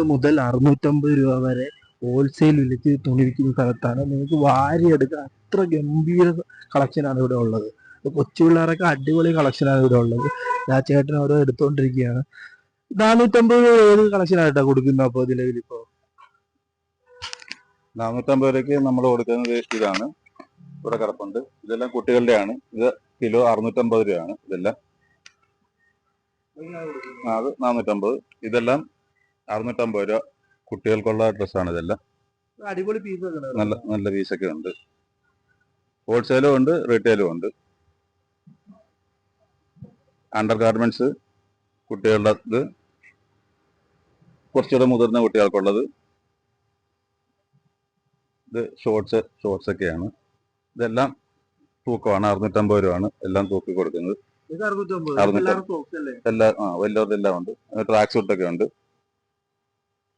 മുതൽ അറുന്നൂറ്റമ്പത് രൂപ വരെ ഹോൾസെയിൽ വിലയ്ക്ക് തുണി വിൽക്കുന്ന സ്ഥലത്താണ്. നിങ്ങൾക്ക് വാരിയെടുക്കാൻ അത്ര ഗംഭീര കളക്ഷനാണ് ഇവിടെ ഉള്ളത്. കൊച്ചു പിള്ളേരൊക്കെ അടിപൊളി കളക്ഷനാണ് ഇവിടെ ഉള്ളത്. ആ ചേട്ടൻ ഓരോ എടുത്തോണ്ടിരിക്കുകയാണ്. നാനൂറ്റമ്പത് രൂപ ഏത് കളക്ഷനായിട്ടാണ് കൊടുക്കുന്നത് അപ്പോൾ നിലവിൽ ഇപ്പോ? നാനൂറ്റമ്പത് രൂപയ്ക്ക് നമ്മൾ കൊടുക്കുന്നത് ഇതാണ്. ഇവിടെ കിടപ്പുണ്ട്. ഇതെല്ലാം കുട്ടികളുടെയാണ്. ഇത് കിലോ അറുന്നൂറ്റമ്പത് രൂപയാണ് ഇതെല്ലാം. അത് നാനൂറ്റമ്പത്. ഇതെല്ലാം അറുന്നൂറ്റമ്പത് രൂപ കുട്ടികൾക്കുള്ള ഡ്രസ്സാണ് ഇതെല്ലാം. അടിപൊളി പീസൊക്കെ നല്ല നല്ല പീസൊക്കെ ഉണ്ട്. ഹോൾസെയിലും ഉണ്ട് റീറ്റെയിലും ഉണ്ട്. അണ്ടർ ഗാർമെന്റ്സ് കുട്ടികളുടെ ഇത് കുറച്ചുകൂടെ മുതിർന്ന കുട്ടികൾക്കുള്ളത്. ഇത് ഷോർട്സ് ഷോർട്സ് ഒക്കെയാണ്. ഇതെല്ലാം തൂക്കമാണ് അറുന്നൂറ്റമ്പത് രൂപയാണ്. എല്ലാം തൂക്കി കൊടുക്കുന്നത്. എല്ലാ ആ വലിയവരുടെ എല്ലാം ഉണ്ട്. ട്രാക്ക് സൂട്ടൊക്കെ ഉണ്ട്.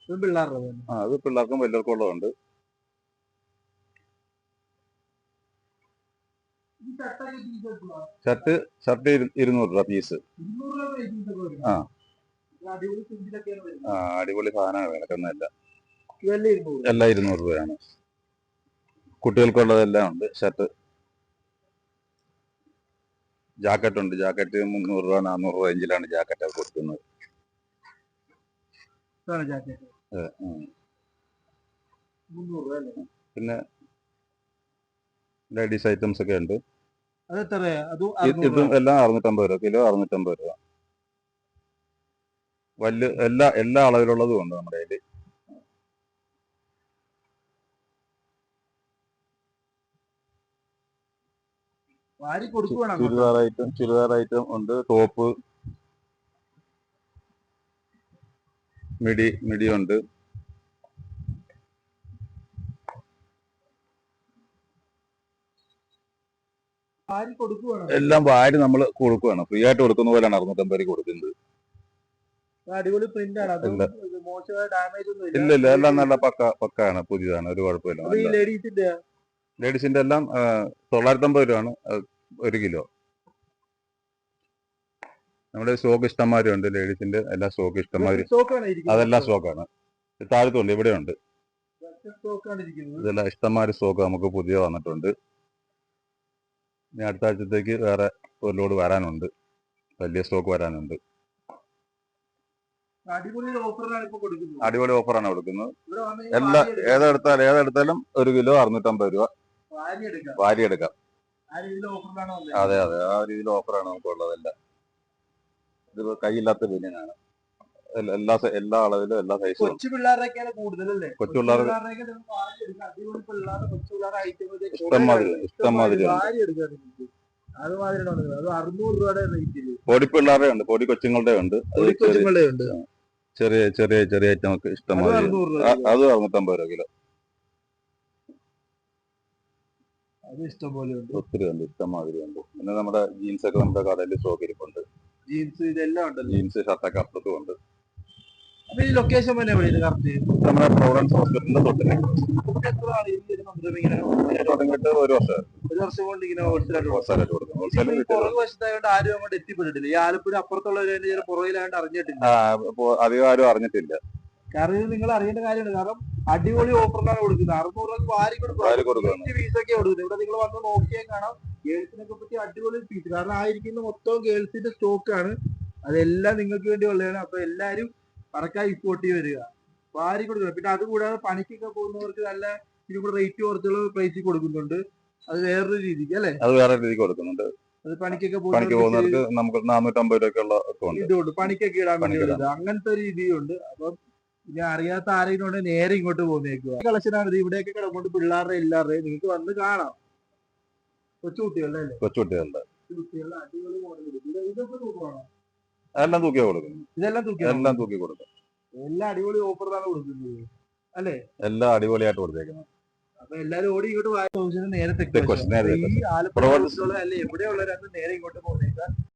പിള്ളേരുടെ ആ അത് പിള്ളേർക്കും വലിയവർക്കും ഉള്ളതുണ്ട്? ഷർട്ട് ഷർട്ട് ഇരുന്നൂറ് രൂപ പീസ്. ആ. അടിപൊളി ആ അടിപൊളി സാധനമാണ്. ഇരുന്നൂറ് എല്ലാം ഇരുന്നൂറ് രൂപയാണ്. കുട്ടികൾക്കുള്ളതെല്ലാം ഉണ്ട് ഷർട്ട്. ജാക്കറ്റ് ഉണ്ട് ജാക്കറ്റ് മുന്നൂറ് രൂപ നാനൂറ് രൂപ റേഞ്ചിലാണ് ജാക്കറ്റ് കൊടുക്കുന്നത്. ജാക്കറ്റ്. മുന്നൂറ് രൂപ പിന്നെ ലേഡീസ് ഐറ്റംസ് ഒക്കെ ഉണ്ട്. അത് എത്രയാ? അതും ഇതും. എല്ലാം അറുന്നൂറ്റമ്പത് രൂപ കിലോ അറുന്നൂറ്റമ്പത് രൂപ. വലിയ എല്ലാ എല്ലാ അളവിലുള്ളതും ഉണ്ട് നമ്മുടെ കയ്യിൽ ചുരിദാർ ഐറ്റം ചുരിദാർ ഐറ്റം ഉണ്ട് ടോപ്പ്. വാരി കൊടുക്കുവാണ്? എല്ലാം വാരി നമ്മൾ കൊടുക്കുകയാണ് ഫ്രീ ആയിട്ട് കൊടുക്കുന്ന പോലെയാണ് അറുന്നൂറ്റമ്പത് രൂപ കൊടുക്കുന്നത് അടിപൊളി പ്രിന്റ് ആണ്. ഇല്ല. ഇല്ല. എല്ലാം നല്ല പക്ക പക്കാണ് പുതിയതാണ്. ഒരു കുഴപ്പമില്ല. ലേഡീസിന്റെ എല്ലാം തൊള്ളായിരത്തി അമ്പത് രൂപയാണ് ഒരു കിലോ. നമ്മുടെ സ്റ്റോക്ക് ഇഷ്ടംമാതിരി ഉണ്ട് ലേഡീസിന്റെ എല്ലാ സ്റ്റോക്ക് ഇഷ്ടംമാതിരി സ്റ്റോക്കാണ് അതെല്ലാം സ്റ്റോക്കാണ് താഴത്തുണ്ട് ഇവിടെ ഉണ്ട് ഇതെല്ലാം ഇഷ്ടംമാതിരി സ്റ്റോക്ക് നമുക്ക് പുതിയ വന്നിട്ടുണ്ട്. ഇനി അടുത്ത ആഴ്ചത്തേക്ക് വേറെ ഒരു ലോഡ് വരാനുണ്ട്. വലിയ സ്റ്റോക്ക് വരാനുണ്ട്. അടിപൊളി ഓഫറാണ് കൊടുക്കുന്നത്. എല്ലാ. ഏതെടുത്താലും ഏതെടുത്താലും ഒരു കിലോ അറുന്നൂറ്റമ്പത് രൂപ. വാരി എടുക്കാം. അതെ അതെ. ആ രീതിയിൽ ഓഫറാണ് നമുക്കുള്ളതെല്ലാം ഇത് കൈയില്ലാത്ത ബില്ലിനാണ് എല്ലാ എല്ലാ അളവിലും എല്ലാ സൈസും കൊച്ചു പിള്ളേരുടെയൊക്കെയാണ് കൂടുതലല്ലേ? കൊച്ചു ഇഷ്ടംമാതിരി ഇഷ്ടംമാതിരി റേറ്റിൽ പൊടി പിള്ളേരുടെ ഉണ്ട് പൊടി കൊച്ചുങ്ങളുടെ ഉണ്ട്. ചെറിയ ചെറിയ ചെറിയ ചെറിയ ഐറ്റം ഒക്കെ അത് ഇഷ്ടംമാതിരി അത് അറുന്നൂറ്റമ്പത് രൂപ കിലോ. ഒത്തിരി ഉണ്ട് ഇഷ്ടംമാതിരി ഉണ്ട്. പിന്നെ നമ്മുടെ ജീൻസ് ഒക്കെ നമ്മുടെ കടയിൽ സ്റ്റോക്ക് ഇരിപ്പുണ്ട്. ജീൻസ് ഇതെല്ലാം ഉണ്ട് ജീൻസ് ഷർട്ടൊക്കെ അപ്പുറത്തും ഉണ്ട്. അപ്പൊ ഈ ലൊക്കേഷൻ തന്നെ എവിടെയാണ് കറക്റ്റ് നമ്മുടെ പ്രോവിഡൻസ് ഹോസ്പിറ്റലിന്റെ ആണ് ഒരു തുടങ്ങിയിട്ട് വർഷം. ഒരു വർഷം കൊണ്ട് ഇങ്ങനെ ഹോൾസെയിൽ ഹോൾസെയിലായിട്ട് കൊടുക്കും. ഹോൾസെയിൽ പുറകു വശത്തായോണ്ട് ആരും അങ്ങോട്ട് എത്തിപ്പെട്ടിട്ടില്ല. ഈ ആലപ്പുഴ അപ്പുറത്തുള്ളവർ ചില പുറകിലായോണ്ട് അറിഞ്ഞിട്ടില്ല. അധികം ആരും അറിഞ്ഞിട്ടില്ല. കാരണം ഇത് നിങ്ങൾ അറിയേണ്ട കാര്യമാണ്. കാരണം അടിപൊളി ഓഫറിലാണ് കൊടുക്കുന്നത്. അറുന്നൂറ് രൂപ വാരി കൊടുക്കും. കൊടുക്കുന്നത് ഇവിടെ നിങ്ങൾ വന്ന് നോക്കിയാൽ കാണാം. ഗേൾസിനൊക്കെ പറ്റി അടിപൊളി പീസ് കാരണം ആയിരിക്കുന്ന മൊത്തം ഗേൾസിന്റെ ആണ്. അതെല്ലാം നിങ്ങൾക്ക് വേണ്ടി ഉള്ളതാണ്. അപ്പൊ എല്ലാരും പറക്കാൻ ഇപ്പോട്ടി വരിക. വാരി കൊടുക്കുക പിന്നെ അതുകൂടാതെ പണിക്കൊക്കെ പോകുന്നവർക്ക് നല്ല ഇനി കൂടെ റേറ്റ് കുറച്ചുള്ള പ്രൈസിൽ കൊടുക്കുന്നുണ്ട്. അത് വേറൊരു രീതിക്ക് അല്ലെ? അത് വേറെ രീതിക്ക് കൊടുക്കുന്നുണ്ട്. അത് പണിക്കൊക്കെ പണിക്ക് പോകുന്നവർക്ക് നമുക്ക് നാനൂറ്റമ്പത് രൂപയ്ക്കുള്ള ഇതുണ്ട്. പണിക്കൊക്കെ ഇടാൻ വേണ്ടിയുള്ളത് അങ്ങനത്തെ ഒരു രീതിയുണ്ട്. അപ്പം ഇനി അറിയാത്ത ആരെങ്കിലും ഉണ്ടെങ്കിൽ നേരെ ഇങ്ങോട്ട് പോകുന്നേക്കുക കളക്ഷനാണ് ഇവിടെയൊക്കെ കിടക്കൊണ്ട് പിള്ളേരുടെ എല്ലാവരുടെ നിങ്ങൾക്ക് വന്ന് കാണാം. കൊച്ചുകുട്ടികളുടെ എല്ലാം തൂക്കിയാ കൊടുക്കും. ഇതെല്ലാം തൂക്കി എല്ലാം തൂക്കി കൊടുക്കും. എല്ലാം അടിപൊളി ഓഫറിലാണ് കൊടുക്കുന്നത്. എല്ലാം അടിപൊളിയായിട്ട് കൊടുത്തേക്കുന്നത്. അപ്പൊ എല്ലാരും ഓടി ഇങ്ങോട്ട് വായ നേരെ തെക്ക് നേരെ തെക്ക് ആലപ്പുഴ അല്ലെ ഇങ്ങോട്ട് പോകുന്നേക്കുക